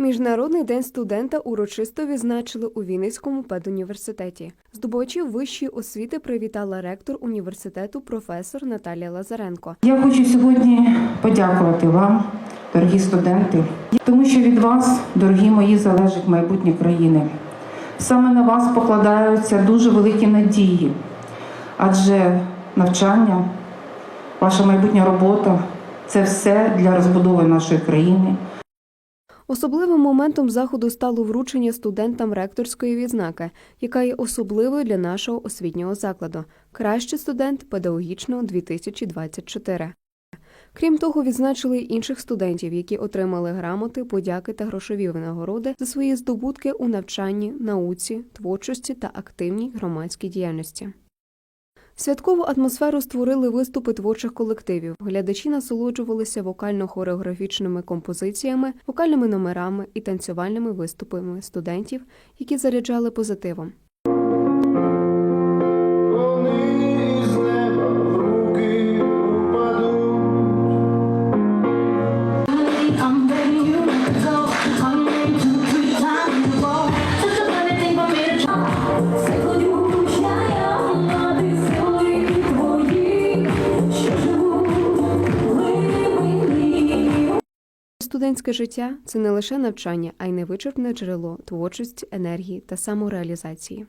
Міжнародний день студента урочисто відзначили у Вінницькому педуніверситеті. Здобувачів вищої освіти привітала ректор університету професор Наталія Лазаренко. Я хочу сьогодні подякувати вам, дорогі студенти, тому що від вас, дорогі мої, залежить майбутнє країни. Саме на вас покладаються дуже великі надії, адже навчання, ваша майбутня робота це все для розбудови нашої країни. Особливим моментом заходу стало вручення студентам ректорської відзнаки, яка є особливою для нашого освітнього закладу. Кращий студент педагогічного 2024. Крім того, відзначили й інших студентів, які отримали грамоти, подяки та грошові винагороди за свої здобутки у навчанні, науці, творчості та активній громадській діяльності. Святкову атмосферу створили виступи творчих колективів. Глядачі насолоджувалися вокально-хореографічними композиціями, вокальними номерами і танцювальними виступами студентів, які заряджали позитивом. Студентське життя це не лише навчання, а й невичерпне джерело творчості, енергії та самореалізації.